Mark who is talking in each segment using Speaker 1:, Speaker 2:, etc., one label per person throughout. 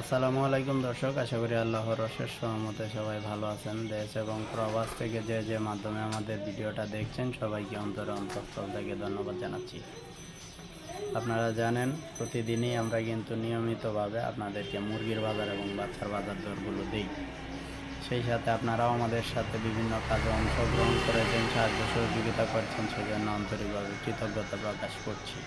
Speaker 1: আসসালামু আলাইকুম দর্শক, আশা করি আল্লাহর অশেষ সহমতে সবাই ভালো আছেন। দেশ এবং প্রবাস থেকে যে যে মাধ্যমে আমাদের ভিডিওটা দেখছেন, সবাইকে অন্তরে অন্তঃস্থল থেকে ধন্যবাদ জানাচ্ছি। আপনারা জানেন, প্রতিদিনই আমরা কিন্তু নিয়মিতভাবে আপনাদেরকে মুরগির বাজার এবং বাচ্চার বাজার দরগুলো দিই। সেই সাথে আপনারাও আমাদের সাথে বিভিন্ন কাজে অংশগ্রহণ করেছেন, সাহায্য সহযোগিতা করছেন, সেজন্য আন্তরিকভাবে কৃতজ্ঞতা প্রকাশ করছি।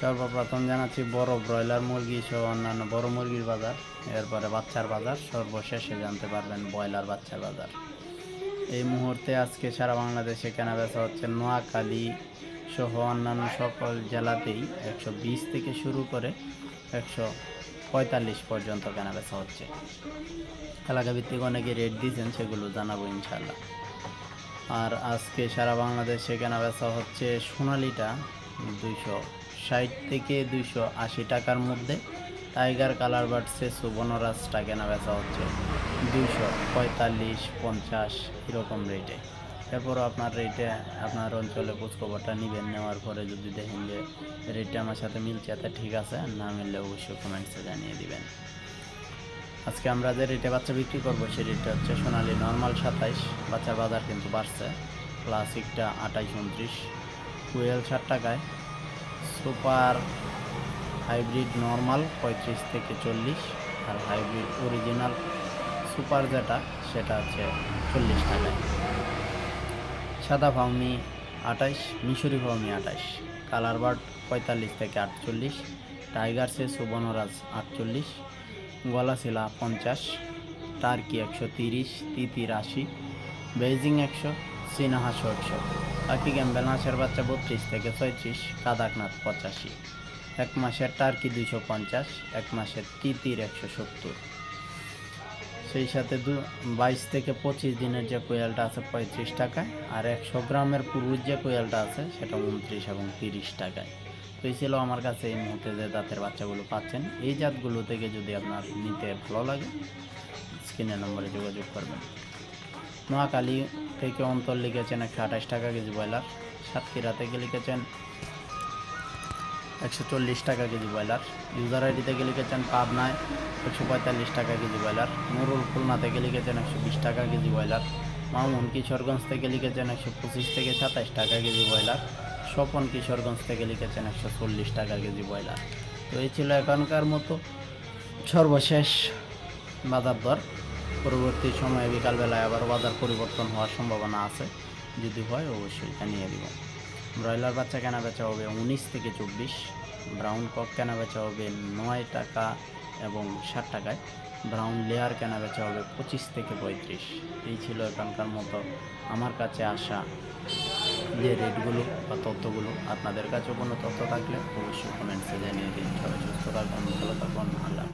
Speaker 1: সর্বপ্রথম জানাচ্ছি, বড় ব্রয়লার মুরগি সহ অন্যান্য বড় মুরগির বাজার। এরপরে বাচ্চার বাজার, সর্বশেষে জানতে পারবেন ব্রয়লার বাচ্চার বাজার। এই মুহূর্তে আজকে সারা বাংলাদেশে কেনা বেচা হচ্ছে নোয়াখালী সহ অন্যান্য সকল জেলাতেই একশো বিশ থেকে শুরু করে একশো পঁয়তাল্লিশ পর্যন্ত কেনা বেচা হচ্ছে। এলাকা ভিত্তিক অনেকে রেট দিয়েছেন, সেগুলো জানাব ইনশাল্লাহ আর আজকে সারা বাংলাদেশে কেনা বেচা হচ্ছে সোনালিটা দুইশো ষাট থেকে দুইশো আশি টাকার মধ্যে টাইগার কালার বাড়ছে সুবর্ণরাজটা কেনা বেচা হচ্ছে দুইশো পঁয়তাল্লিশ পঞ্চাশ এরকম রেটে এরপরও আপনার রেটে আপনার অঞ্চলে খোঁজখবরটা নেবেন, নেওয়ার পরে যদি দেখেন যে রেটটা আমার সাথে মিলছে, তা ঠিক আছে, না মিললে অবশ্যই কমেন্টসে জানিয়ে দিবেন। আজকে আমরা যে রেটে বাচ্চা বিক্রি করব সেই রেটটা হচ্ছে সোনালি নর্মাল সাতাইশ, বাচ্চার বাজার কিন্তু বাড়ছে। ক্লাসিকটা আটাইশ, উনত্রিশ। কুয়েল ষাট টাকায় সুপার হাইব্রিড নর্মাল পঁয়ত্রিশ থেকে চল্লিশ আর হাইব্রিড অরিজিনাল সুপার যেটা, সেটা হচ্ছে চল্লিশ টাকায়। সাদা ফাউমি আঠাইশ, মিশরি ফাউমি আঠাইশ, কালার বার্ড পঁয়তাল্লিশ থেকে আটচল্লিশ, টাইগার সে সুবর্ণরাজ আটচল্লিশ গলাশিলা পঞ্চাশ, টার্কি একশো তিরিশ তিতির আশি বেজিং একশো চীনাহাসো একশো। পাখি ক্যাম্বেল হাঁসের বাচ্চা বত্রিশ থেকে ছয়ত্রিশ, কাদাকনাথ পঁচাশি। এক মাসের টার্কি দুইশো পঞ্চাশ, এক মাসের তিতির একশো সত্তর। সেই সাথে দু, বাইশ থেকে পঁচিশ দিনের যে কোয়েলটা আছে পঁয়ত্রিশ টাকায়, আর একশো গ্রামের পুরুষ যে কোয়েলটা আছে সেটা উনত্রিশ এবং তিরিশ টাকায়। তো এই ছিল আমার কাছে এই মুহূর্তে যে দাঁতের বাচ্চাগুলো পাচ্ছেন। এই জাতগুলো থেকে যদি আপনার নিতে ভালো লাগে, স্ক্রিনের নম্বরে যোগাযোগ করবেন। নোয়াখালী থেকে অন্তর লিখেছেন একশো আঠাশ টাকা কেজি ব্রয়লার সাতক্ষীরা থেকে লিখেছেন একশো চল্লিশ টাকা কেজি ব্রয়লার ইউজার আইডি থেকে লিখেছেন পাবনায় একশো পঁয়তাল্লিশ টাকা কেজি ব্রয়লার, নুরুল খুলনা থেকে লিখেছেন একশো বিশ টাকা কেজি ব্রয়লার, মামুন কিশোরগঞ্জ থেকে লিখেছেন একশো পঁচিশ থেকে সাতাশ টাকা কেজি ব্রয়লার, স্বপন কিশোরগঞ্জ থেকে লিখেছেন একশো চল্লিশ টাকা কেজি ব্রয়লার। তো এই ছিল এখনকার মতো সর্বশেষ বাজার দর পরবর্তী সময়ে বিকালবেলায় আবার বাজার পরিবর্তন হওয়ার সম্ভাবনা আছে। যদি হয়, অবশ্যই জানিয়ে দিব ব্রয়লার বাচ্চা কেনা বেচা হবে উনিশ থেকে চব্বিশ ব্রাউন কক কেনা বেচা হবে নয় টাকা এবং ষাট টাকায় ব্রাউন লেয়ার কেনা বেচা হবে পঁচিশ থেকে পঁয়ত্রিশ। এই ছিল এখানকার মতো আমার কাছে আসা যে রেটগুলো বা তথ্যগুলো। আপনাদের কাছেও কোনো তথ্য থাকলে অবশ্যই কমেন্টসে জানিয়ে দিন। সবাই সুস্থ থাকবেন ভালো থাকুন, আল্লাহ